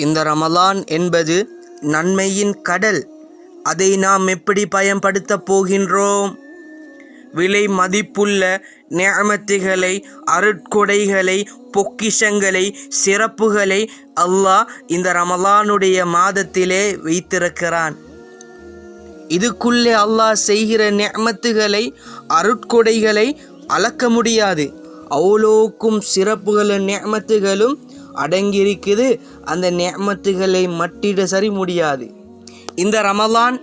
இந்த ரமலான் என்பது நன்மையின் கடல். அதை நாம் எப்படி பயன்படுத்தப் போகின்றோம்? விலை மதிப்புள்ள நியமத்துகளை அருட்கொடைகளை பொக்கிஷங்களை சிறப்புகளை அல்லாஹ் இந்த ரமலானுடைய மாதத்திலே வைத்திருக்கிறான். இதுக்குள்ளே அல்லாஹ் செய்கிற நியமத்துகளை அருட்கொடைகளை அளக்க முடியாது. அவ்வளோக்கும் சிறப்புகளும் நியமத்துகளும் அடங்கியிருக்குது. அந்த நேமத்துகளை மட்டிட சரி முடியாது. இந்த ரமலான்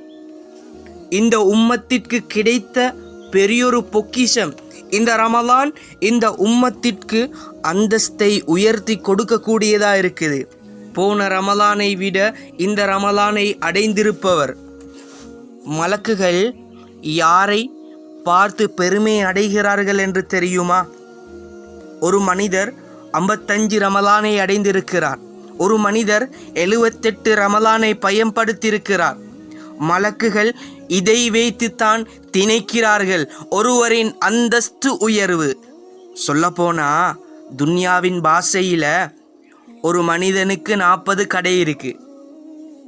இந்த உம்மத்திற்கு கிடைத்த பெரியொரு பொக்கிஷம். இந்த ரமலான் இந்த உம்மத்திற்கு அந்தஸ்தை உயர்த்தி கொடுக்கக்கூடியதாக இருக்குது. போன ரமலானை விட இந்த ரமலானை அடைந்திருப்பவர். மலக்குகள் யாரை பார்த்து பெருமை அடைகிறார்கள் என்று தெரியுமா? ஒரு மனிதர் ஐம்பத்தஞ்சு ரமலானை அடைந்திருக்கிறார். ஒரு மனிதர் எழுவத்தெட்டு ரமலானை பயன்படுத்தியிருக்கிறார். மலக்குகள் இதை வைத்துத்தான் திணைக்கிறார்கள். ஒருவரின் அந்தஸ்து உயர்வு. சொல்லப்போனா துன்யாவின் பாஷையில் ஒரு மனிதனுக்கு நாற்பது கடை இருக்குது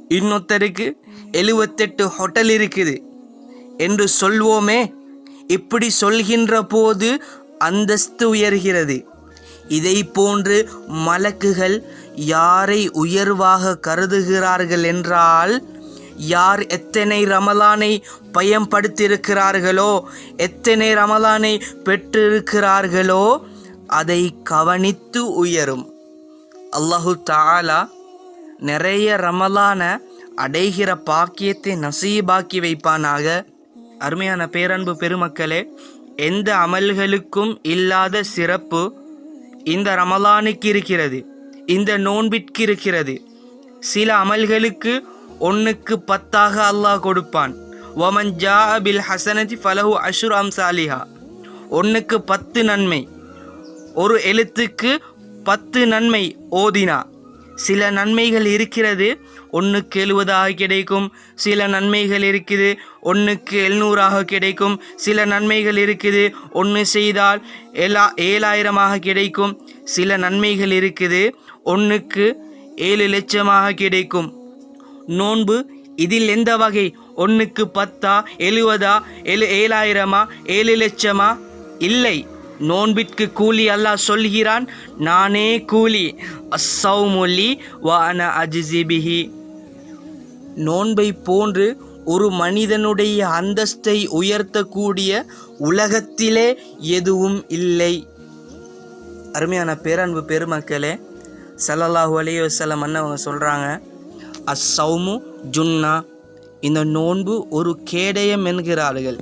இன்னொருத்தருக்கு எழுவத்தெட்டு ஹோட்டல் இருக்குது. என்று சொல்வோமே இப்படி சொல்கின்ற போது அந்தஸ்து உயர்கிறது. இதை போன்று மலக்குகள் யாரை உயர்வாக கருதுகிறார்கள் என்றால் யார் எத்தனை ரமலானை பயன்படுத்தியிருக்கிறார்களோ எத்தனை ரமலானை பெற்றிருக்கிறார்களோ அதை கவனித்து உயரும். அல்லாஹு தாலா நிறைய ரமலான அடைகிற பாக்கியத்தை நசீபாக்கி வைப்பானாக. அருமையான பேரன்பு பெருமக்களே எந்த அமல்களுக்கும் இல்லாத சிறப்பு இந்த ரமலானுக்கு இருக்கிறது இந்த நோன்பிற்கு இருக்கிறது. சில அமல்களுக்கு ஒன்றுக்கு பத்தாக அல்லாஹ் கொடுப்பான். ஒமன் ஜா பில் ஹசனதி ஃபலஹு அஷுர் அம்சாலிஹா ஒன்றுக்கு பத்து நன்மை. ஒரு எழுத்துக்கு பத்து நன்மை ஓதினா சில நன்மைகள் இருக்கிறது. ஒன்றுக்கு எழுபதாக கிடைக்கும் சில நன்மைகள் இருக்குது. ஒன்றுக்கு எழுநூறாக கிடைக்கும் சில நன்மைகள் இருக்குது. ஒன்று செய்தால் ஏழா ஏழாயிரமாக கிடைக்கும் சில நன்மைகள் இருக்குது. ஒன்றுக்கு ஏழு லட்சமாக கிடைக்கும். நோன்பு இதில் எந்த வகை? ஒன்றுக்கு பத்தா எழுபதா எழு ஏழாயிரமா ஏழு லட்சமா? இல்லை. நோன்பிற்கு கூலி அல்லாஹ் சொல்கிறான் நானே கூலி. அசௌமொலி வான அஜிசிபிஹி நோன்பை போன்று ஒரு மனிதனுடைய அந்தஸ்தை உயர்த்தக்கூடிய உலகத்திலே எதுவும் இல்லை. அருமையான பேரன்பு பெருமக்களே சல்லல்லாஹு அலைஹி வஸல்லம் சொல்கிறாங்க அசௌமு ஜுன்னா. இந்த நோன்பு ஒரு கேடயம் என்கிறார்கள்.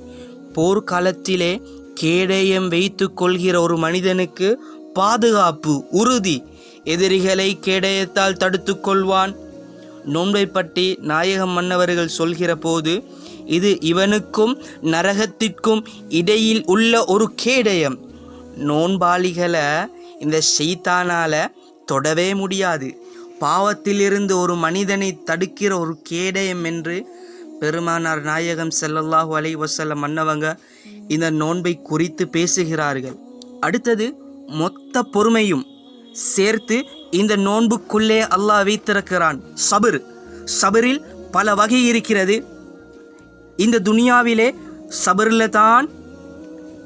போர்க்காலத்திலே கேடயம் வைத்து கொள்கிற ஒரு மனிதனுக்கு பாதுகாப்பு உறுதி. எதிரிகளை கேடயத்தால் தடுத்து கொள்வான். நோன்பை பற்றி நாயகம் மன்னவர்கள் சொல்கிற போது இது இவனுக்கும் நரகத்திற்கும் இடையில் உள்ள ஒரு கேடயம். நோன்பாளிகளை இந்த செய்தானால் தொடவே முடியாது. பாவத்திலிருந்து ஒரு மனிதனை தடுக்கிற ஒரு கேடயம் என்று பெருமானார் நாயகம் செல்லல்லாஹு அலை வஸல்லம் மன்னவங்க இந்த நோன்பை குறித்து பேசுகிறார்கள். அடுத்தது மொத்த பொறுமையும் சேர்த்து இந்த நோன்புக்குள்ளே அல்லாஹ் வைத்திருக்கிறான் சபர். சபரில் பல வகை இருக்கிறது. இந்த துனியாவிலே சபரில் தான்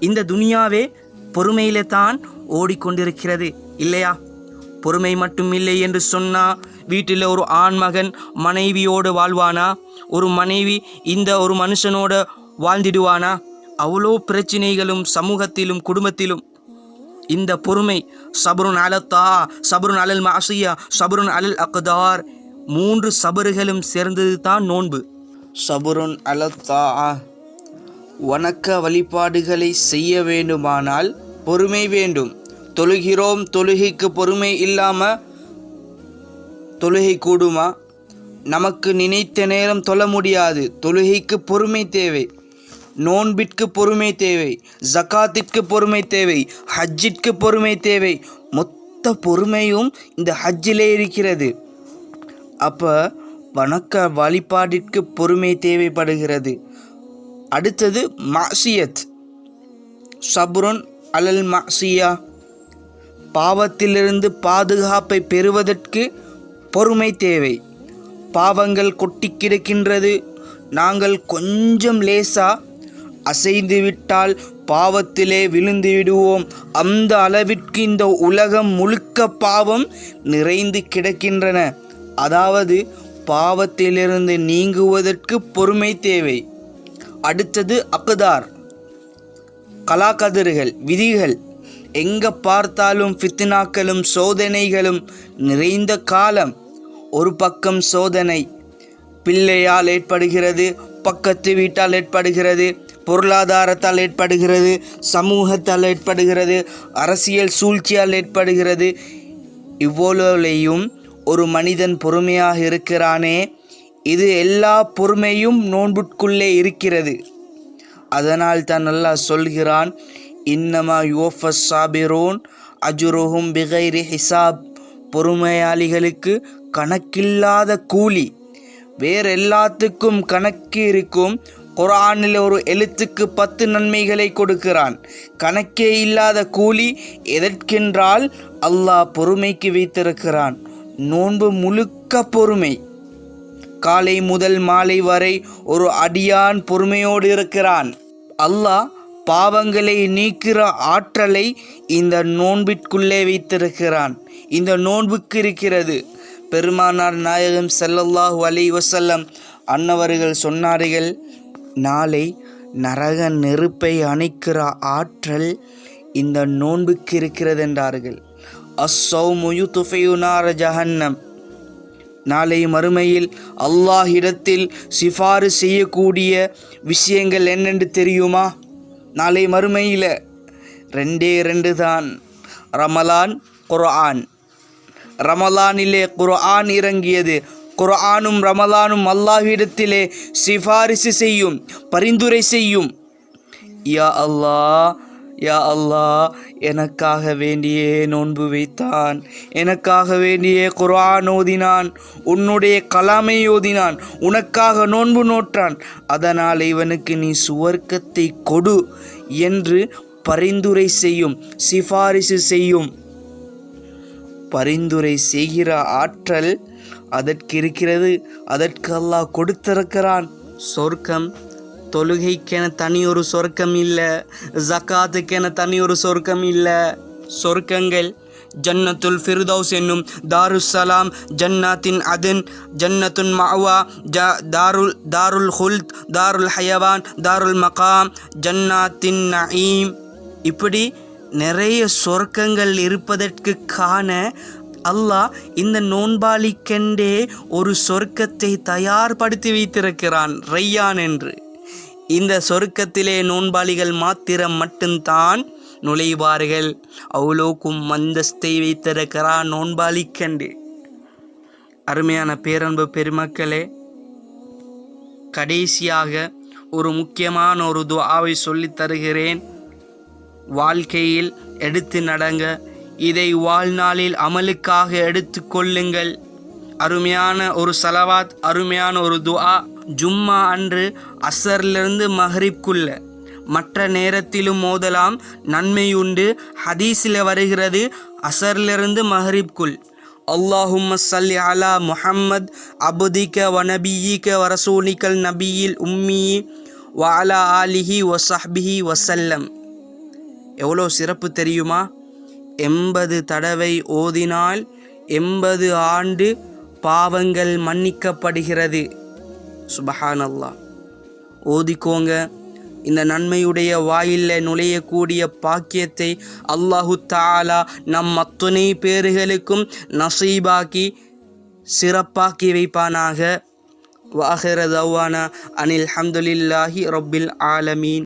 இந்த துனியாவே பொறுமையில தான் ஓடிக்கொண்டிருக்கிறது. இல்லையா? பொறுமை மட்டும் இல்லை என்று சொன்னால் வீட்டில் ஒரு ஆண் மகன் மனைவியோடு வாழ்வானா? ஒரு மனைவி இந்த ஒரு மனுஷனோட வாழ்ந்திடுவானா? அவ்வளோ பிரச்சனைகளும் சமூகத்திலும் குடும்பத்திலும். இந்த பொறுமை சபருன் அலத்தா சபருன் அலல் மாசியா சபருன் அலல் அக்தார் மூன்று சபறுகளும் சேர்ந்தது தான் நோன்பு. சபருன் அலத்தா வணக்க வழிபாடுகளை செய்ய வேண்டுமானால் பொறுமை வேண்டும். தொழுகிறோம் தொழுகைக்கு பொறுமை இல்லாமல் தொழுகை கூடுமா? நமக்கு நினைத்த நேரம் தொழ முடியாது. தொழுகைக்கு பொறுமை தேவை. நோன்பிற்கு பொறுமை தேவை ஜகாத்திற்கு பொறுமை தேவை ஹஜ்ஜிற்கு பொறுமை தேவை. மொத்த பொறுமையும் இந்த ஹஜ்ஜிலே இருக்கிறது. அப்போ வணக்க வழிபாட்டிற்கு பொறுமை தேவைப்படுகிறது. அடுத்தது மாசியத். சபுரன் அலல் மாசியா. பாவத்திலிருந்து பாதுகாப்பை பெறுவதற்கு பொறுமை தேவை. பாவங்கள் கொட்டி கிடக்கின்றது. நாங்கள் கொஞ்சம் லேசாக அசைந்து விட்டால் பாவத்திலே விழுந்து விடுவோம் அந்த அளவிற்கு இந்த உலகம் முழுக்க பாவம் நிறைந்து கிடக்கின்றன. அதாவது பாவத்திலிருந்து நீங்குவதற்கு பொறுமை தேவை. அடுத்தது அக்குதார் கலாக்கதிர்கள் விதிகள் எங்க பார்த்தாலும் ஃபித்னாக்களும் சோதனைகளும் நிறைந்த காலம். ஒரு பக்கம் சோதனை பிள்ளையால் ஏற்படுகிறது பக்கத்து வீட்டால் ஏற்படுகிறது பொருளாதாரத்தால் ஏற்படுகிறது சமூகத்தால் ஏற்படுகிறது அரசியல் சூழ்ச்சியால் ஏற்படுகிறது. இவ்வளவுலேயும் ஒரு மனிதன் பொறுமையாக இருக்கிறானே. இது எல்லா பொறுமையும் நோன்புக்குள்ளே இருக்கிறது. அதனால் தான் அல்லாஹ் சொல்கிறான் இன்னமா யோஃபஸ் சாபிரோன் அஜுரோஹும் பிகைரி ஹிசாப் பொறுமையாளிகளுக்கு கணக்கில்லாத கூலி வேற எல்லாத்துக்கும் கணக்கு இருக்கும் குரானில் ஒரு எழுத்துக்கு பத்து நன்மைகளை கொடுக்கிறான். கணக்கே இல்லாத கூலி எதற்கென்றால் அல்லாஹ் பொறுமைக்கு வைத்திருக்கிறான். நோன்பு முழுக்க பொறுமை. காலை முதல் மாலை வரை ஒரு அடியான் பொறுமையோடு இருக்கிறான். அல்லாஹ் பாவங்களை நீக்கிற ஆற்றலை இந்த நோன்பிற்குள்ளே வைத்திருக்கிறான். இந்த நோன்புக்கு இருக்கிறது. பெருமானார் நாயகம் செல்லல்லாஹு அலி வசல்லம் அன்னவர்கள் சொன்னார்கள் நாளை நரக நெருப்பை அணைக்கிற ஆற்றல் இந்த நோன்புக்கு இருக்கிறது என்றார்கள். அஸ்ஸௌமுயு துஃபையுனார ஜஹன்னம். நாளை மறுமையில் அல்லாஹ்விடத்தில் சிஃபாறு செய்யக்கூடிய விஷயங்கள் என்னென்று தெரியுமா? நாளை மறுமையில் ரெண்டே ரெண்டு தான் ரமலான் குர்ஆன். ரமலானிலே குர்ஆன் இறங்கியது. குர்ஆனும் ரமலானும் அல்லாஹ்விடத்திலே சிபாரிசு செய்யும் பரிந்துரை செய்யும். யா அல்லாஹ் யா அல்லாஹ் எனக்காக வேண்டியே நோன்பு வைத்தான். எனக்காக வேண்டியே குர்ஆன் ஓதினான். உன்னுடைய கலாமை ஓதினான். உனக்காக நோன்பு நோற்றான். அதனால் இவனுக்கு நீ சுவர்க்கத்தை கொடு என்று பரிந்துரை செய்யும் சிபாரிசு செய்யும். பரிந்துரை செய்கிற ஆற்றல் அதற்கு இருக்கிறது. அதற்கு அல்லாஹ் கொடுத்திருக்கிறான். சொர்க்கம் தொழுகைக்கென தனி ஒரு சொர்க்கம் இல்லை. ஜக்காத்துக்கென தனி ஒரு சொர்க்கம் இல்லை. சொர்க்கங்கள் ஜன்னத்துல் ஃபிர்தௌஸ் என்னும் தாருசலாம் ஜன்னாத்தின் அதன் ஜன்னத்துன் மாவா ஜ தாருல் தாருல் ஹுல்த் தாருல் ஹயவான் தாருல் மகாம் ஜன்னாத்தின் நஈம் இப்படி நிறைய சொர்க்கங்கள் இருப்பதற்கு காண அல்லாஹ் இந்த நோன்பாளிக்கெண்டே ஒரு சொர்க்கத்தை தயார்படுத்தி வைத்திருக்கிறான் ரையான் என்று. இந்த சொர்க்கத்திலே நோன்பாளிகள் மாத்திரம் மட்டும்தான் நுழைவார்கள். அவ்வளோக்கும் மந்தஸ்தை வைத்திருக்கிறான் நோன்பாளிக்கண்டு. அருமையான பேரன்பு பெருமக்களே கடைசியாக ஒரு முக்கியமான ஒரு துவாவை சொல்லித் தருகிறேன். வாழ்க்கையில் எடுத்து நடங்க. இதை வாழ்நாளில் அமலுக்காக எடுத்து கொள்ளுங்கள். அருமையான ஒரு சலவாத் அருமையான ஒரு துஆ. ஜும்மா அன்று அசர்லிருந்து மஹரிப்குள்ள மற்ற நேரத்திலும் மோதலாம். நன்மையுண்டு. ஹதீஸில் வருகிறது அசர்லிருந்து மஹ்ரிப்குல் அல்லாஹும் சல்லி அலா முஹம்மத் அபுதிக வ வரசூலிக்கல் நபியில் உம்மி வ அலா ஆலிஹி வ சஹ்பிஹி வசல்லம் எவ்வளோ சிறப்பு தெரியுமா? எண்பது தடவை ஓதினால் எண்பது ஆண்டு பாவங்கள் மன்னிக்கப்படுகிறது. சுபஹானல்லா ஓதிக்கோங்க. இந்த நன்மையுடைய வாயிலில் நுழையக்கூடிய பாக்கியத்தை அல்லாஹு தாலா நம் அத்துணை பேறுகளுக்கும் நசீபாக்கி சிறப்பாக்கி வைப்பானாக. வாஹிர தவானா அனில் ஹம்துலில்லாஹி ரொப்பில் ஆலமீன்.